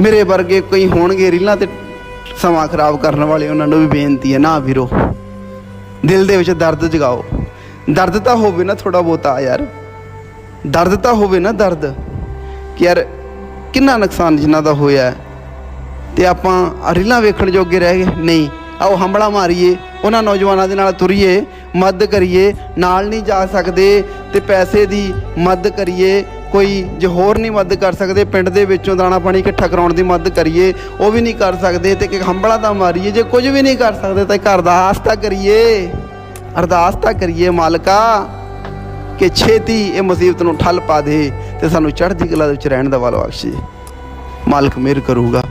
ਮੇਰੇ ਵਰਗੇ ਕਈ ਹੋਣਗੇ ਰੀਲਾਂ ਤੇ ਸਮਾਂ ਖਰਾਬ ਕਰਨ ਵਾਲੇ ਉਹਨਾਂ ਨੂੰ ਵੀ ਬੇਨਤੀ ਹੈ, ਨਾ ਵੀਰੋ। ਦਿਲ ਦੇ ਵਿੱਚ ਦਰਦ ਜਗਾਓ। ਦਰਦ ਤਾਂ ਹੋਵੇ ਨਾ ਥੋੜਾ ਬਹੁਤਾ ਯਾਰ। ਦਰਦ ਤਾਂ ਹੋਵੇ ਨਾ ਦਰਦ। ਕਿ ਯਾਰ ਕਿੰਨਾ ਨੁਕਸਾਨ ਜਿਨ੍ਹਾਂ ਦਾ ਹੋਇਆ ਹੈ। ਤੇ ਆਪਾਂ ਰੀਲਾਂ ਵੇਖਣ ਜੋਗੇ ਰਹਿ ਗਏ। ਨਹੀਂ ਆਓ ਹੰਬੜਾ ਮਾਰੀਏ, ਉਹਨਾਂ ਨੌਜਵਾਨਾਂ ਦੇ ਨਾਲ ਤੁਰੀਏ, ਮਦਦ ਕਰੀਏ, ਨਾਲ ਨਹੀਂ ਜਾ ਸਕਦੇ ਤੇ ਪੈਸੇ ਦੀ ਮਦਦ ਕਰੀਏ। ਕੋਈ ਜੇ ਹੋਰ ਨਹੀਂ ਮਦਦ ਕਰ ਸਕਦੇ, ਪਿੰਡ ਦੇ ਵਿੱਚੋਂ ਦਾਣਾ ਪਾਣੀ ਇਕੱਠਾ ਕਰਾਉਣ ਦੀ ਮਦਦ ਕਰੀਏ, ਉਹ ਵੀ ਨਹੀਂ ਕਰ ਸਕਦੇ ਤੇ ਕਿ ਹੰਬੜਾ ਤਾਂ ਮਾਰੀਏ, ਜੇ ਕੁਝ ਵੀ ਨਹੀਂ ਕਰ ਸਕਦੇ ਤਾਂ ਘਰ ਅਰਦਾਸ ਤਾਂ ਕਰੀਏ। ਅਰਦਾਸ ਤਾਂ ਕਰੀਏ ਮਾਲਕਾ ਕਿ ਛੇਤੀ ਇਹ ਮੁਸੀਬਤ ਨੂੰ ਠੱਲ ਪਾ ਦੇ ਤੇ ਸਾਨੂੰ ਚੜ੍ਹਦੀ ਕਲਾ ਦੇ ਵਿੱਚ ਰਹਿਣ ਦਾ ਵਾਲਾ ਬਖਸ਼ੇ। ਮਾਲਕ ਮਿਹਰ ਕਰੂਗਾ।